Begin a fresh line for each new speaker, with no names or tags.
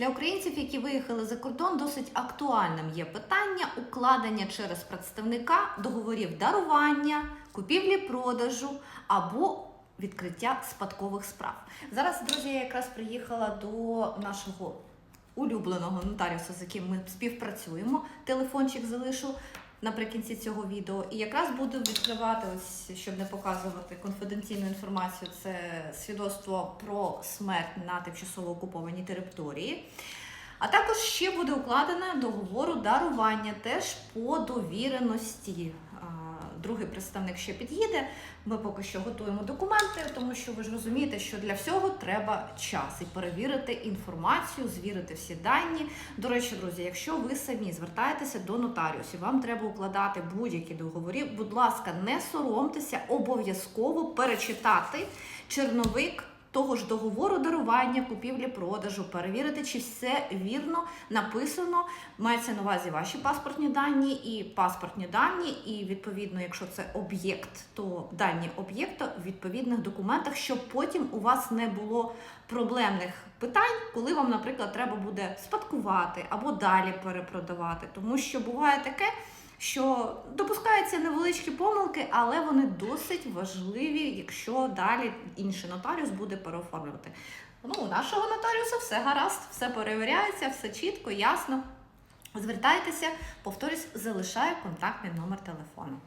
Для українців, які виїхали за кордон, досить актуальним є питання укладення через представника договорів дарування, купівлі-продажу або відкриття спадкових справ. Зараз, друзі, я якраз приїхала до нашого улюбленого нотаріуса, з яким ми співпрацюємо. Телефончик залишу наприкінці цього відео. І якраз буду відкривати, ось, щоб не показувати конфіденційну інформацію, це свідоцтво про смерть на тимчасово окупованій території. А також ще буде укладено договору дарування теж по довіреності. Другий представник ще під'їде. Ми поки що готуємо документи, тому що ви ж розумієте, що для всього треба час і перевірити інформацію, звірити всі дані. До речі, друзі, якщо ви самі звертаєтеся до нотаріусів, вам треба укладати будь-які договори. Будь ласка, не соромтеся, обов'язково перечитати черновик. Того ж договору дарування, купівлі, продажу, перевірити, чи все вірно написано. Мається на увазі ваші паспортні дані і паспортні дані, і відповідно, якщо це об'єкт, то дані об'єкту в відповідних документах, щоб потім у вас не було проблемних питань, коли вам, наприклад, треба буде спадкувати або далі перепродавати. Тому що буває таке, що допускаються невеличкі помилки, але вони досить важливі, якщо далі інший нотаріус буде переоформлювати. Ну, у нашого нотаріуса все гаразд, все перевіряється, все чітко, ясно. Звертайтеся, повторюсь, залишаю контактний номер телефону.